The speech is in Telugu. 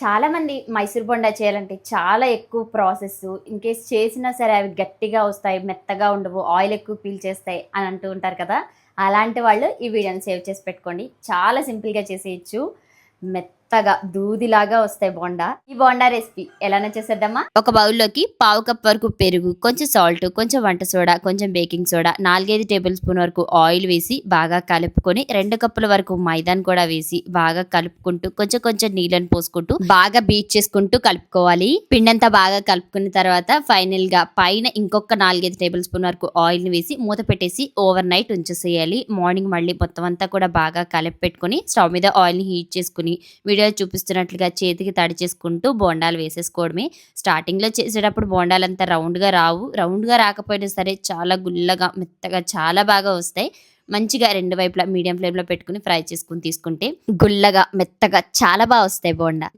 చాలా మంది మైసూర్ బొండా చేయాలంటే చాలా ఎక్కువ ప్రాసెస్. ఇన్ కేస్ చేసినా సరే అవి గట్టిగా వస్తాయి మెత్తగా ఉండవు ఆయిల్ ఎక్కువ పీల్ చేస్తాయి అని అంటూ ఉంటారు కదా. అలాంటి వాళ్ళు ఈ వీడియోని సేవ్ చేసి పెట్టుకోండి. చాలా సింపుల్గా చేసేయచ్చు. మెత్త మెత్తగా దూదిలాగా వస్తాయి బోండా. ఈ బోండా రెసిపీ ఎలానో చేసేద్దామా? ఒక బౌల్లోకి పావు కప్ వరకు పెరుగు కొంచెం సాల్ట్ కొంచెం వంట సోడా కొంచెం బేకింగ్ సోడా నాలుగైదు టేబుల్ స్పూన్ వరకు ఆయిల్ వేసి బాగా కలుపుకొని రెండు కప్పుల వరకు మైదాన్ కూడా వేసి బాగా కలుపుకుంటూ కొంచెం కొంచెం నీళ్ళని పోసుకుంటూ బాగా బీట్ చేసుకుంటూ కలుపుకోవాలి. పిండంతా బాగా కలుపుకున్న తర్వాత ఫైనల్గా పైన ఇంకొక నాలుగైదు టేబుల్ స్పూన్ వరకు ఆయిల్ని వేసి మూత పెట్టేసి ఓవర్ నైట్ ఉంచేసేయాలి. మార్నింగ్ మళ్ళీ మొత్తం అంతా కూడా బాగా కలిపి పెట్టుకొని స్టవ్ మీద ఆయిల్ని హీట్ చేసుకుని వీడియో చూపిస్తున్నట్లుగా చేతికి తడి చేసుకుంటూ బోండాలు వేసేసుకోవడమే. స్టార్టింగ్లో చేసేటప్పుడు బోండాలు అంతా రౌండ్గా రావు. రౌండ్గా రాకపోయినా సరే చాలా గుల్లగా మెత్తగా చాలా బాగా వస్తాయి. మంచిగా రెండు వైపులా మీడియం ఫ్లేమ్లో పెట్టుకుని ఫ్రై చేసుకుని తీసుకుంటే గుల్లగా మెత్తగా చాలా బాగా వస్తాయి బోండా.